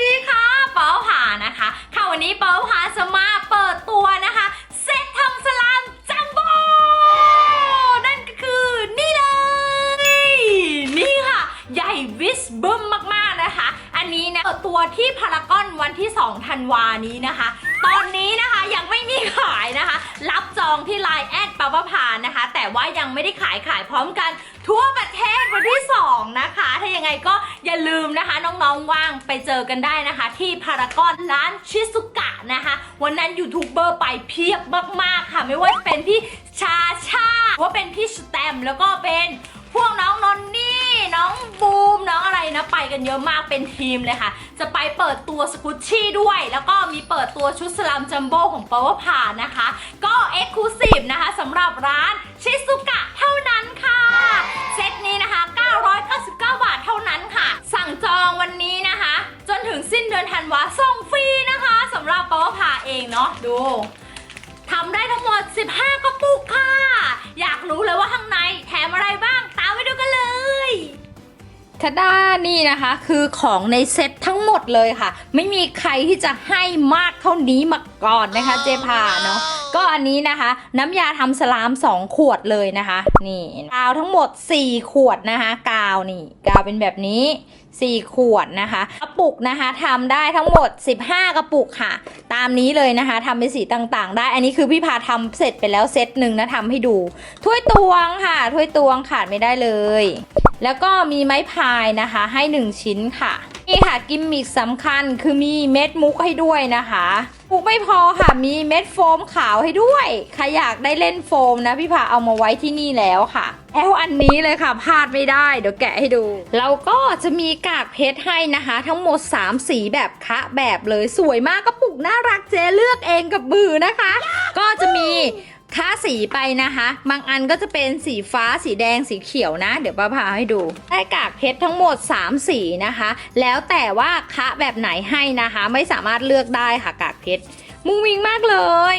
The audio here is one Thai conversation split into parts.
ดีค่ะเป้าผานะคะ ค่ะวันนี้เป้าผาจะมาเปิดตัวนะคะเซตทำสลามจัมโบ้นั่นก็คือนี่เลย นี่ค่ะ ใหญ่วิสบึ้มมากๆนะคะ อันนี้นะเปิดตัวที่พารากอนวันที่ 2 ธันวานี้นะคะ ตอนนี้นะคะยังไม่มีขายนะคะ รับจองที่ไลน์แอดปาปพานะคะ แต่ว่ายังไม่ได้ขายขายพร้อมกันทั่วประเทศวันที่ 2 นะคะ ถ้ายังไงก็อย่าลืมนะคะ น้องๆว่างไปเจอกันได้นะคะ ที่พารากอนร้านชิซุกะนะคะ วันนั้นยูทูบเบอร์ไปเพียบมากๆค่ะ ไม่ว่าเป็นพี่ชาชาว่าเป็นพี่สแตมแล้วก็เป็นพวกน้องนนนี่น้องบู น้องอะไปกันเยอะมากเป็นทีมเลยค่ะ จะไปเปิดตัวสกุชชี่ด้วย แล้วก็มีเปิดตัวชุดสลัมจัมโบ้ของปาวพานะคะ ก็เอ็กซ์คลูซีฟนะคะสำหรับร้านชิซุกะเท่านั้นค่ะ เซตนี้นะคะ 999 บาทเท่านั้นค่ะ สั่งจองวันนี้นะคะ จนถึงสิ้นเดือนธันวาส่งฟรีนะคะสำหรับปาวพาเองเนาะดูทำได้ทั้งหมด 15 กระปุกค่ะ อยากรู้เลยว่าข้างในแถมอะไรบ้าง ตามไปดูกันเลย ทาด้านี่นะคะคือของในเซ็ตทั้งหมดเลยค่ะ ไม่มีใครที่จะให้มากเท่านี้มาก่อนนะคะเจพาเนาะก็อันนี้นะคะ น้ำยาทำสลาม 2 ขวดเลยนะคะ นี่กาวทั้งหมด 4 ขวดนะคะ กาวนี่ กาวเป็นแบบนี้4 ขวดนะคะกระปุกนะคะทำได้ทั้งหมด 15 กระปุกค่ะ ตามนี้เลยนะคะทำเป็นสีต่างๆ ได้อันนี้คือพี่พาทำเสร็จไปแล้วเซตหนึ่งนะทำให้ดู ถ้วยตวงค่ะ ถ้วยตวงขาดไม่ได้เลย แล้วก็มีไม้พายนะคะให้ 1 ชิ้นค่ะนี่ค่ะกิมมิคสำคัญคือมีเม็ดมุกให้ด้วยนะคะมุกไม่พอค่ะมีเม็ดโฟมขาวให้ด้วยใครอยากได้เล่นโฟมนะพี่พาเอามาไว้ที่นี่แล้วค่ะแล้วอันนี้เลยค่ะพลาดไม่ได้เดี๋ยวแกะให้ดูเราก็จะมีกากเพชรให้นะคะ ทั้งหมด 3 สีแบบคะแบบเลยสวยมากกระปุกน่ารักเจเลือกเองกับมือนะคะ ก็จะมีค่าสีไปนะคะ บางอันก็จะเป็นสีฟ้าสีแดงสีเขียวนะ เดี๋ยวป้าพาให้ดูได้กากเพชรทั้งหมด 3 สีนะคะ แล้วแต่ว่าคะแบบไหนให้นะคะ ไม่สามารถเลือกได้ค่ะกากเพชรมุ้งมิงมากเลย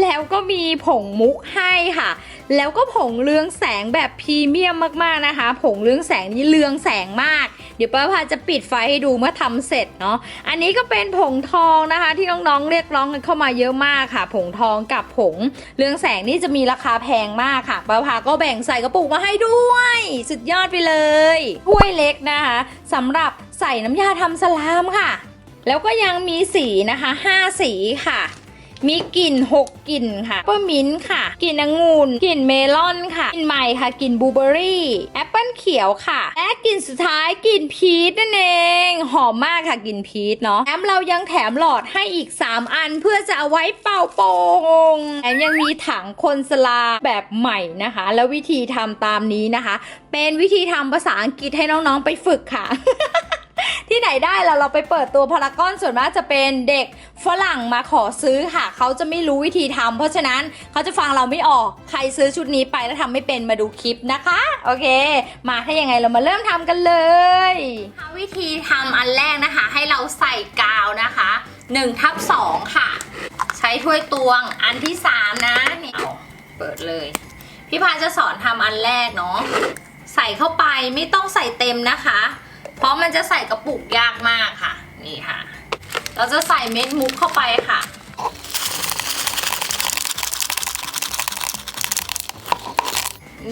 แล้วก็มีผงมุกให้ค่ะ แล้วก็ผงเรืองแสงแบบพรีเมียมมากๆนะคะ ผงเรืองแสงนี่เรืองแสงมาก เดี๋ยวป้าพาจะปิดไฟให้ดูเมื่อทำเสร็จเนาะ อันนี้ก็เป็นผงทองนะคะ ที่น้องๆเรียกร้องกันเข้ามาเยอะมากค่ะ ผงทองกับผงเรืองแสงนี่จะมีราคาแพงมากค่ะป้าพาก็แบ่งใส่กระปุกมาให้ด้วย สุดยอดไปเลยถ้วยเล็กนะคะสำหรับใส่น้ำยาทำสลามค่ะ แล้วก็ยังมีสีนะคะ 5 สีค่ะ มีกลิ่น 6กลิ่นค่ะเปอร์มินค่ะ กลิ่นองุ่นกลิ่นเมลอนค่ะ กลิ่นใหม่ค่ะ กลิ่นบลูเบอรี่ แอปเปิ้ลเขียวค่ะ และกลิ่นสุดท้ายกลิ่นพีชนั่นเอง หอมมากค่ะกลิ่นพีชเนาะแถมเรายังแถมหลอดให้อีก 3 อันเพื่อจะเอาไว้เป่าโป่งแถมยังมีถังคนสลาแบบใหม่นะคะ แล้ววิธีทำตามนี้นะคะ เป็นวิธีทำภาษาอังกฤษให้น้องๆไปฝึกค่ะ ที่ไหนได้ล่ะเราไปเปิดตัวพารากอนส่วนมากจะเป็นเด็กฝรั่งมาขอซื้อค่ะ เขาจะไม่รู้วิธีทำเพราะฉะนั้นเขาจะฟังเราไม่ออกใครซื้อชุดนี้ไปแล้วทำไม่เป็นมาดูคลิปนะคะ โอเค มาถ้ายังไงเรามาเริ่มทำกันเลยวิธีทำอันแรกนะคะ ให้เราใส่กาวนะคะ1ทับ2ค่ะ ใช้ถ้วยตวงอันที่ 3 นะนี่เอาเปิดเลย พี่พานจะสอนทำอันแรกเนาะใส่เข้าไปไม่ต้องใส่เต็มนะคะ เพราะมันจะใส่กระปุกยากมากค่ะ นี่ค่ะ เราจะใส่เม็ดมุกเข้าไปค่ะ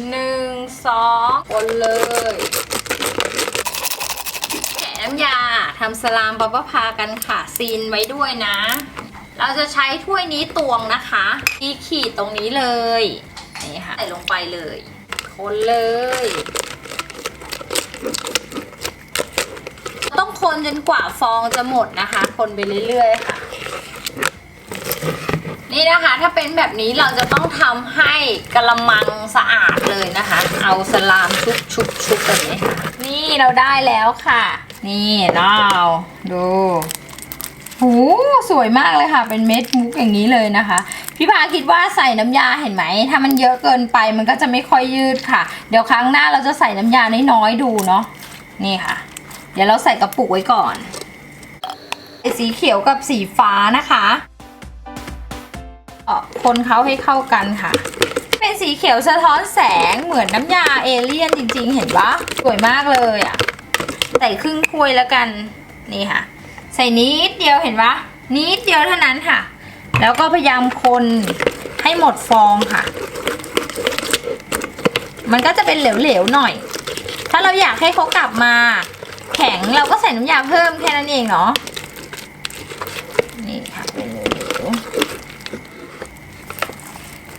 หนึ่งสองคนเลยแกะน้ำยาทำสลามบับเบพากันค่ะ ซีนไว้ด้วยนะ เราจะใช้ถ้วยนี้ตวงนะคะที่ขีดตรงนี้เลย นี่ค่ะ ใส่ลงไปเลย คนเลย ต้อง คนจนกว่าฟองจะหมดนะคะ คนไปเรื่อยๆค่ะ นี่นะคะถ้าเป็นแบบนี้เราจะต้องทำให้กระมังสะอาดเลยนะคะ เอาสลามชุบชุบชุบแบบนี้ค่ะนี่เราได้แล้วค่ะ นี่เราดูหูสวยมากเลยค่ะ เป็นเม็ดมุกอย่างนี้เลยนะคะ พี่พาคิดว่าใส่น้ำยาเห็นไหม ถ้ามันเยอะเกินไปมันก็จะไม่ค่อยยืดค่ะ เดี๋ยวครั้งหน้าเราจะใส่น้ำยาน้อยๆดูเนาะนี่ค่ะ เดี๋ยวเราใส่กระปุกไว้ก่อนสีเขียวกับสีฟ้านะคะเอ่อคนเขาให้เข้ากันค่ะ เป็นสีเขียวสะท้อนแสงเหมือนน้ำยาเอเลี่ยนจริง ๆ เห็นปะสวยมากเลยอะ ใส่ครึ่งถ้วยแล้วกันนี่ค่ะแสส่นิดเดียวเห็นปะนิดเดียวเท่านั้นค่ะ แล้วก็พยายามคนให้หมดฟองค่ะ มันก็จะเป็นเหลวๆหน่อย ถ้าเราอยากให้เขากลับมา แข็งเราก็ใส่น้ำยาเพิ่มแค่นั้นเองเนาะนี่ค่ะเป็นเหลว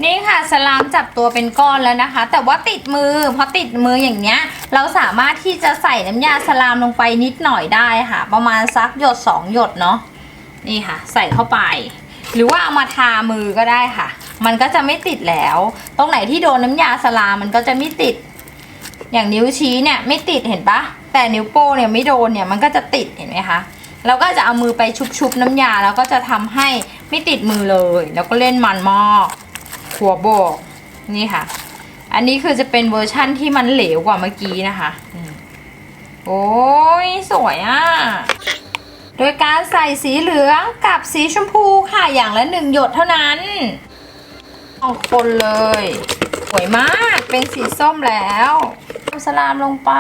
นี่ค่ะสลามจับตัวเป็นก้อนแล้วนะคะ แต่ว่าติดมือพอติดมืออย่างเนี้ย เราสามารถที่จะใส่น้ำยาสลามลงไปนิดหน่อยได้ค่ะ ประมาณสักหยดสองหยดเนาะนี่ค่ะ ใส่เข้าไป หรือว่าเอามาทามือก็ได้ค่ะ มันก็จะไม่ติดแล้ว ตรงไหนที่โดนน้ำยาสลามมันก็จะไม่ติด อย่างนิ้วชี้เนี่ยไม่ติดเห็นปะ แต่นิ้วโป้งเนี่ยไม่โดนเนี่ยมันก็จะติดเห็นไหมคะเราก็จะเอามือไปชุบๆน้ำยาแล้วก็จะทำให้ไม่ติดมือเลย แล้วก็เล่นมันมอกหัวโบกนี่ค่ะ อันนี้คือจะเป็นเวอร์ชั่นที่มันเหลวกว่าเมื่อกี้นะคะโอ้ยสวยอะโดยการใส่สีเหลืองกับสีชมพูค่ะอย่างละหนึ่งหยดเท่านั้นเอาคนเลยสวยมากเป็นสีส้มแล้วสลามลงไป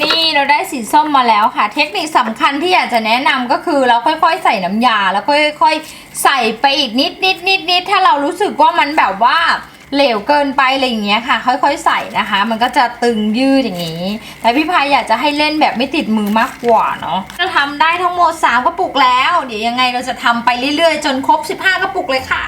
นี่เราได้สีส้มมาแล้วค่ะ เทคนิคสำคัญที่อยากจะแนะนำก็คือเราค่อยๆ ใส่น้ำยา แล้วค่อยๆ ใส่ไปอีกนิดนิดนิดนิดถ้าเรารู้สึกว่ามันแบบว่าเหลวเกินไปอะไรอย่างเงี้ยค่ะ ค่อยๆ ใส่นะคะ มันก็จะตึงยืดอย่างนี้ แต่พี่พายอยากจะให้เล่นแบบไม่ติดมือมากกว่าเนาะเราทำได้ทั้งหมด3กระปุกแล้ว เดี๋ยวยังไงเราจะทำไปเรื่อยๆ จนครบ 15 กระปุกเลยค่ะ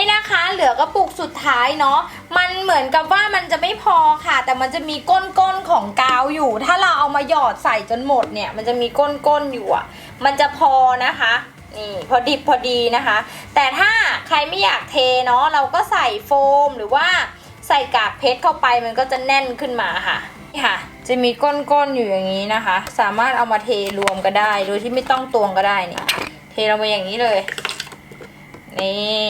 นี่นะคะ เหลือกระปุกสุดท้ายเนาะมันเหมือนกับว่ามันจะไม่พอค่ะ แต่มันจะมีก้นๆของกาวอยู่ ถ้าเราเอามาหยอดใส่จนหมดเนี่ย มันจะมีก้นๆอยู่อะมันจะพอนะคะนี่พอดิบพอดีนะคะ แต่ถ้าใครไม่อยากเทเนาะเราก็ใส่โฟมหรือว่าใส่กากเพชรเข้าไปมันก็จะแน่นขึ้นมาค่ะนี่ค่ะ จะมีก้นๆอยู่อย่างนี้นะคะ สามารถเอามาเทรวมก็ได้ โดยที่ไม่ต้องตวงก็ได้นี่เทลงไปอย่างนี้เลยนี่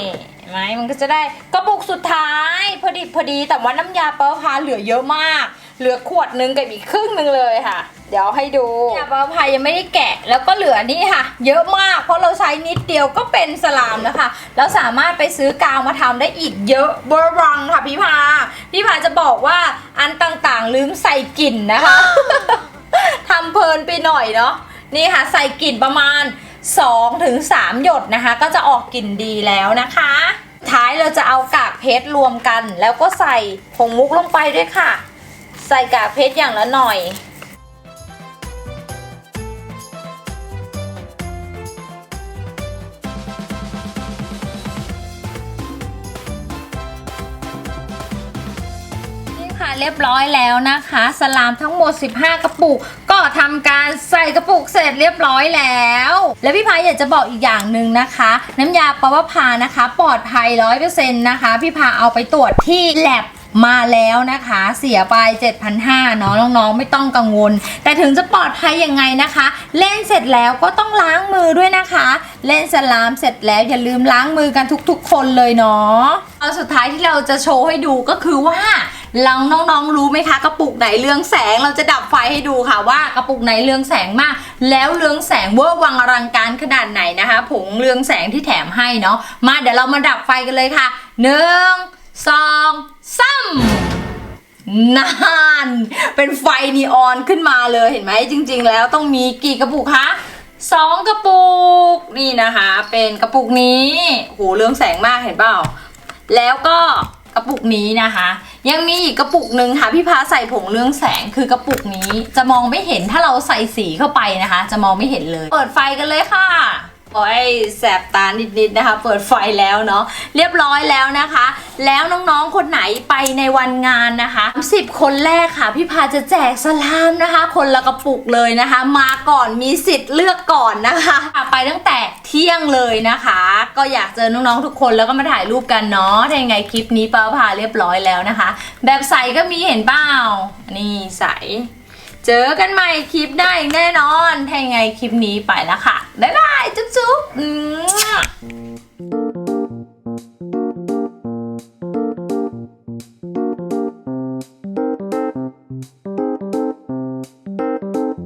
ไหมมันก็จะได้กระปุกสุดท้ายพอดีพอดีแต่ว่าน้ำยาเปาพาเหลือเยอะมาก เหลือขวดนึงกับอีกครึ่งนึงเลยค่ะ เดี๋ยวให้ดูน้ำยาเปาพายังไม่ได้แกะ แล้วก็เหลือนี่ค่ะ เยอะมาก เพราะเราใช้นิดเดียวก็เป็นสลามแล้วค่ะแล้วสามารถไปซื้อกาวมาทำได้อีกเยอะเบอร์รังค่ะพี่พาพี่พาจะบอกว่าอันต่างๆลืมใส่กลิ่นนะคะทำเพลินไปหน่อยเนาะนี่ค่ะใส่กลิ่นประมาณ 2ถึง3หยดนะคะ ก็จะออกกลิ่นดีแล้วนะคะ ท้ายเราจะเอากากเพชรรวมกัน แล้วก็ใส่ผงมุกลงไปด้วยค่ะ ใส่กากเพชรอย่างละหน่อย เรียบร้อยแล้วนะคะ สลามทั้งหมด 15 กระปุก ก็ทำการใส่กระปุกเสร็จเรียบร้อยแล้ว และพี่พายอยากจะบอกอีกอย่างหนึ่งนะคะ น้ำยาปวพานะคะ ปลอดภัย100%นนะคะ พี่พาเอาไปตรวจที่แลบมาแล้วนะคะเสียไป 7,500เนาะน้องๆ ไม่ต้องกังวล แต่ถึงจะปลอดภัยยังไงนะคะ เล่นเสร็จแล้วก็ต้องล้างมือด้วยนะคะ เล่นสลามเสร็จแล้วอย่าลืมล้างมือกันทุกๆ คนเลยเนาะเอาสุดท้ายที่เราจะโชว์ให้ดูก็คือว่า เราน้องๆรู้ไหมคะกระปุกไหนเรืองแสงเราจะดับไฟให้ดูค่ะว่ากระปุกไหนเรืองแสงมาก แล้วเรืองแสงเวอร์วังอลังการขนาดไหนนะคะ ผงเรืองแสงที่แถมให้เนาะมาเดี๋ยวเรามาดับไฟกันเลยค่ะหนึ่งสองสามนานเป็นไฟนีออนขึ้นมาเลยเห็นไหมจริง ๆ แล้วต้องมีกี่กระปุกคะสองกระปุกนี่นะคะ เป็นกระปุกนี้โหเรืองแสงมากเห็นเปล่า แล้วก็ กระปุกนี้นะคะ ยังมีอีกกระปุกหนึ่งค่ะพี่พาใส่ผงเรืองแสงคือกระปุกนี้จะมองไม่เห็นถ้าเราใส่สีเข้าไปนะคะ จะมองไม่เห็นเลย เปิดไฟกันเลยค่ะ โอ้ยแสบตานิดๆนะคะ เปิดไฟแล้วเนาะเรียบร้อยแล้วนะคะ แล้วน้องๆคนไหนไปในวันงานนะคะ10คนแรกค่ะ พี่พาจะแจกสลามนะคะ คนละกระปุกเลยนะคะ มาก่อนมีสิทธิ์เลือกก่อนนะคะไปตั้งแต่เที่ยงเลยนะคะ ก็อยากเจอน้องๆทุกคนแล้วก็มาถ่ายรูปกันเนาะยังไงคลิปนี้ป้าพาเรียบร้อยแล้วนะคะ แบบใสก็มีเห็นเปล่านี่ใส เจอกันใหม่คลิปหน้าอีกแน่นอนถ้ายังไงคลิปนี้ไปแล้วค่ะ บ๊ายบาย จุ๊บจุ๊บ